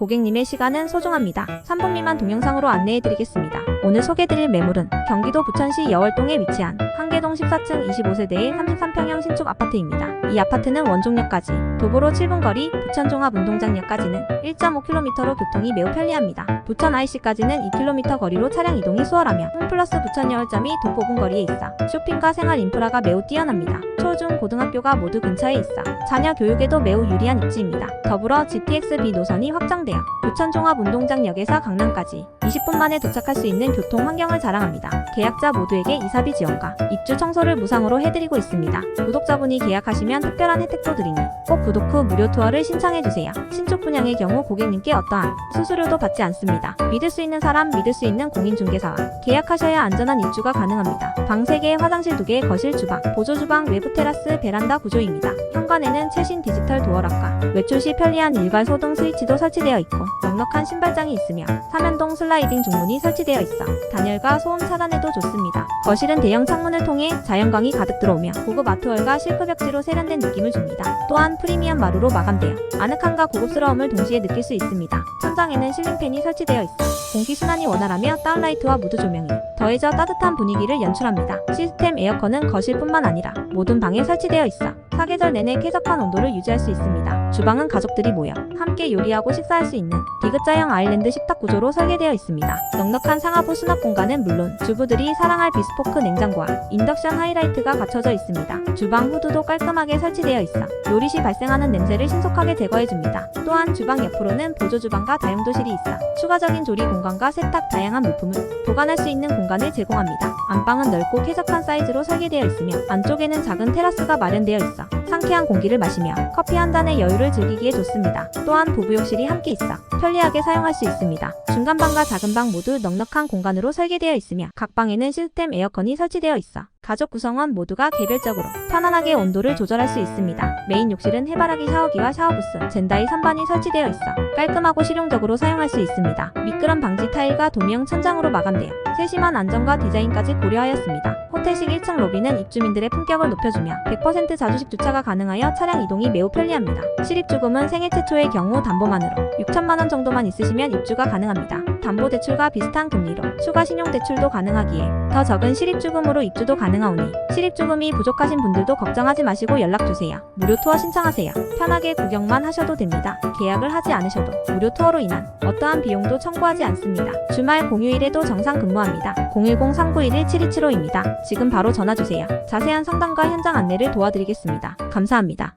고객님의 시간은 소중합니다. 3분 미만 동영상으로 안내해드리겠습니다. 오늘 소개드릴 매물은 경기도 부천시 여월동에 위치한 한계동 14층 25세대의 33평형 신축 아파트입니다. 이 아파트는 원종역까지 도보로 7분 거리, 부천종합운동장역까지는 1.5km로 교통이 매우 편리합니다. 부천 IC까지는 2km 거리로 차량 이동이 수월하며 홈플러스 부천여월점이 도 5분 거리에 있어 쇼핑과 생활 인프라가 매우 뛰어납니다. 초중 고등학교가 모두 근처에 있어 자녀 교육에도 매우 유리한 입지입니다. 더불어 GTX-B 노선이 확장되어 부천 종합운동장역에서 강남까지 20분 만에 도착할 수 있는 교통 환경을 자랑합니다. 계약자 모두에게 이사비 지원과 입주 청소를 무상으로 해드리고 있습니다. 구독자분이 계약하시면 특별한 혜택도 드리니 꼭 구독 후 무료 투어를 신청해주세요. 신축 분양의 경우 고객님께 어떠한 수수료도 받지 않습니다. 믿을 수 있는 사람, 믿을 수 있는 공인중개사와 계약하셔야 안전한 입주가 가능합니다. 방 3개, 화장실 2개, 거실 주방, 보조 주방, 외부 테라스, 베란다 구조입니다. 현관에는 최신 디지털 도어락과 외출 시 편리한 일괄 소등 스위치도 설치되어 있고 넉넉한 신발장이 있으며 삼연동 슬라이딩 중문이 설치되어 있어 단열과 소음 차단에도 좋습니다. 거실은 대형 창문을 통해 자연광이 가득 들어오며 고급 아트월과 실크 벽지로 세련된 느낌을 줍니다. 또한 프리미엄 마루로 마감되어 아늑함과 고급스러움을 동시에 느낄 수 있습니다. 천장에는 실링팬이 설치되어 있어 공기 순환이 원활하며 다운라이트와 무드 조명이 더해져 따뜻한 분위기를 연출합니다. 시스템 에어컨은 거실뿐만 아니라 모든 방에 설치되어 있어 사계절 내내 쾌적한 온도를 유지할 수 있습니다. 주방은 가족들이 모여 함께 요리하고 식사할 수 있는 디귿자형 아일랜드 식탁 구조로 설계되어 있습니다. 넉넉한 상하부 수납 공간은 물론 주부들이 사랑할 비스포크 냉장고와 인덕션 하이라이트가 갖춰져 있습니다. 주방 후드도 깔끔하게 설치되어 있어 요리 시 발생하는 냄새를 신속하게 제거해줍니다. 또한 주방 옆으로는 보조 주방과 다용도실이 있어 추가적인 조리 공간과 세탁 다양한 물품을 보관할 수 있는 공간을 제공합니다. 안방은 넓고 쾌적한 사이즈로 설계되어 있으며 안쪽에는 작은 테라스가 마련되어 있어 상쾌한 공기를 마시며 커피 한 잔의 여유를 즐기기에 좋습니다. 또한 부부욕실이 함께 있어 편리하게 사용할 수 있습니다. 중간 방과 작은 방 모두 넉넉한 공간으로 설계되어 있으며 각 방에는 시스템 에어컨이 설치되어 있어 가족 구성원 모두가 개별적으로 편안하게 온도를 조절할 수 있습니다. 메인 욕실은 해바라기 샤워기와 샤워부스, 젠다이 선반이 설치되어 있어 깔끔하고 실용적으로 사용할 수 있습니다. 미끄럼 방지 타일과 도미형 천장으로 마감되어 세심한 안전과 디자인까지 고려하였습니다. 호텔식 1층 로비는 입주민들의 품격을 높여주며 100% 자주식 주차가 가능하여 차량 이동이 매우 편리합니다. 실입주금은 생애 최초의 경우 담보만으로 6천만 원 정도만 있으시면 입주가 가능합니다. 담보대출과 비슷한 금리로 추가 신용대출도 가능하기에 더 적은 실입주금으로 입주도 가능하오니 실입주금이 부족하신 분들도 걱정하지 마시고 연락주세요. 무료 투어 신청하세요. 편하게 구경만 하셔도 됩니다. 계약을 하지 않으셔도 무료 투어로 인한 어떠한 비용도 청구하지 않습니다. 주말 공휴일에도 정상 근무합니다. 010-391-7275입니다. 지금 바로 전화주세요. 자세한 상담과 현장 안내를 도와드리겠습니다. 감사합니다.